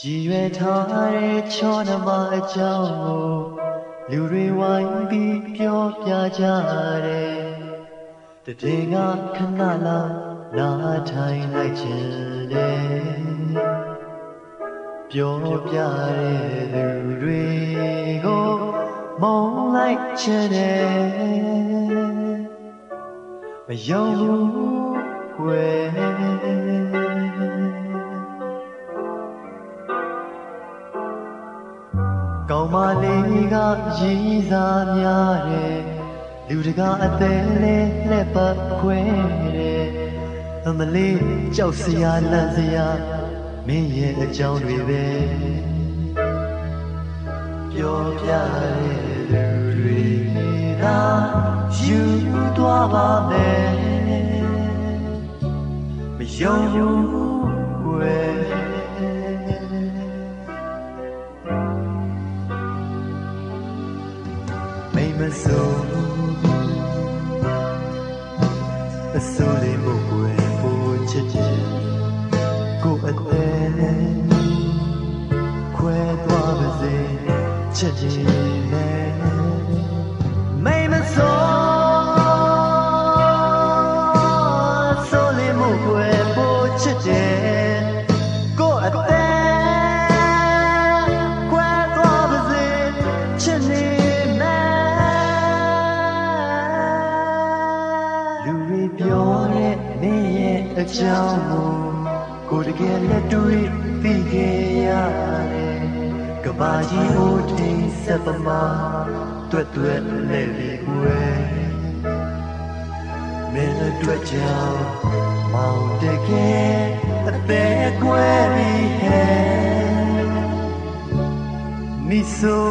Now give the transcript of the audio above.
ရည်ရွယ်ထားတဲ့ချောနမအကြောင်းကိုလူတွေဝိုင်းပြီးပြောပြကြတယ်တတိကခဏလောက်နားထိုင်လိုက်ခြင်းတယ်ပြောပြတဲ့သူတွေကိုမုန်းလိုက်ခြင်းတယ်မယုံဘူးွယ် ကောင်းမလေးကရည်စားများတယ်လူတကာအသေးလေးလက်ပတ်ခွဲတယ်အမလေးကြောက်စရာလန့်စရာမင်းရဲ့အကြောင်းတွေပဲပြောပြတဲ့လူတွေသာယူသွားပါမယ်မယုံဘူးွယ် မိမဆိုးအစိုးလေးမို့ွယ်ပိုချစ်ချင်ကိုအသေးခွဲသွားပါစေချစ်ချင်နဲ့မိမဆိုးစိုးလေးမို့ွယ်ပိုချစ်ချင် ပြောတဲ့မင်းရဲ့အကြောင်းကိုကိုယ်တကယ်လက်တွေ့သိခဲ့ရတယ်ကဘာကြီးအိုထိန်ဆက်ပမာတွတ်တွတ်လဲလေကွယ်မင်းအတွက်ကြောင့်မောင်တကယ်အသေးကွယ်ပြီးဟဲ့မိဆို